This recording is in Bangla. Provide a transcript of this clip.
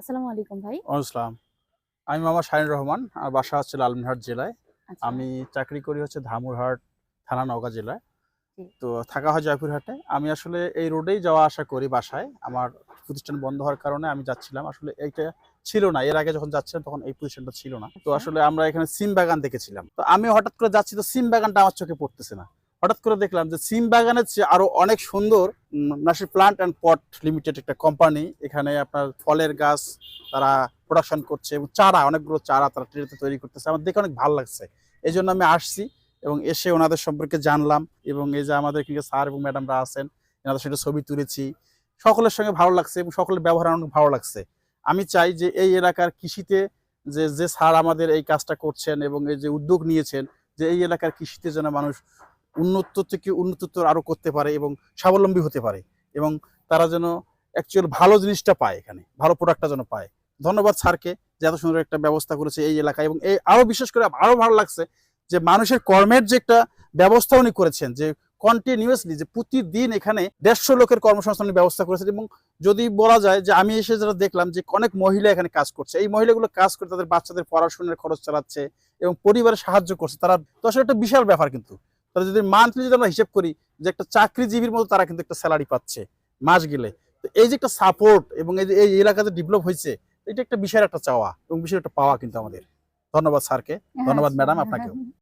আসসালামু আলাইকুম ভাই। আসসালাম। আমি মোহাম্মদ শাহিন রহমান আর বাসা হচ্ছে লালমিনহাট জেলায়। আচ্ছা, আমি চাকরি করি হচ্ছে ধামুরহাট থানা নওগাঁ জেলায়। তো থাকা হয় জয়পুরহাটে। আমি আসলে এই রোডেই যাওয়া আসা করি বাসায়। আমার প্রতিষ্ঠান বন্ধ হওয়ার কারণে আমি যাচ্ছিলাম। আসলে এইটা ছিল না। এর আগে যখন যাচ্ছিলাম তখন এই পজিশনটা ছিল না। তো আচ্ছা। আসলে আমরা এখানে সিম বাগান দেখেছিলাম। তো আমি হঠাৎ করে যাচ্ছি তো সিম বাগানটা আমার চোখে পড়তেছে না। হঠাৎ করে দেখলাম যে সিম বাগানের চেয়ে আরও অনেক সুন্দর Nasir plant and pot limited একটা কোম্পানি এখানে আপনার ফলের গাছ তারা প্রোডাকশন করছে এবং চারা, অনেকগুলো চারা তারা ট্রেতে তৈরি করতেছে। আমার দেখে অনেক ভালো লাগছে। এই জন্য আমি আসছি এবং এসে ওনাদের সম্পর্কে জানলাম এবং এই যে আমাদের এখানে স্যার এবং ম্যাডামরা আছেন, এনাদের সঙ্গে ছবি তুলেছি। সকলের সঙ্গে ভালো লাগছে এবং সকলের ব্যবহার অনেক ভালো লাগছে। আমি চাই যে এই এলাকার কৃষিতে যে যে স্যার আমাদের এই কাজটা করছেন এবং এই যে উদ্যোগ নিয়েছেন, যে এই এলাকার কৃষিতে যেন মানুষ উন্নত থেকে উন্নততর আরও করতে পারে এবং স্বাবলম্বী হতে পারে এবং তারা যেন অ্যাকচুয়াল ভালো জিনিসটা পায় এখানে, ভালো প্রোডাক্টটা যেন পায়। ধন্যবাদ স্যারকে যে এত সুন্দর একটা ব্যবস্থা করেছে এই এলাকায় এবং এই আরও বিশেষ করে আরও ভালো লাগছে যে মানুষের কর্মের যে একটা ব্যবস্থা উনি করেছেন, যে কন্টিনিউয়াসলি যে প্রতিদিন এখানে দেড়শো লোকের কর্মসংস্থানের ব্যবস্থা করেছেন এবং যদি বলা যায় যে আমি এসে যেটা দেখলাম যে অনেক মহিলা এখানে কাজ করছে, এই মহিলাগুলো কাজ করে তাদের বাচ্চাদের পড়াশোনার খরচ চালাচ্ছে এবং পরিবারে সাহায্য করছে, তারা তো আসলে একটা বিশাল ব্যাপার কিন্তু। তারা যদি মান্থলি যদি আমরা হিসেব করি যে একটা চাকরিজীবীর মতো তারা কিন্তু একটা স্যালারি পাচ্ছে মাস গেলে তো এই যে একটা সাপোর্ট এবং এই যে এই এলাকাতে ডেভেলপ হয়েছে এটা একটা বিশাল একটা চাওয়া এবং বিশাল একটা পাওয়া কিন্তু আমাদের। ধন্যবাদ স্যারকে ধন্যবাদ আচ্ছা, ম্যাডাম আপনাকেও।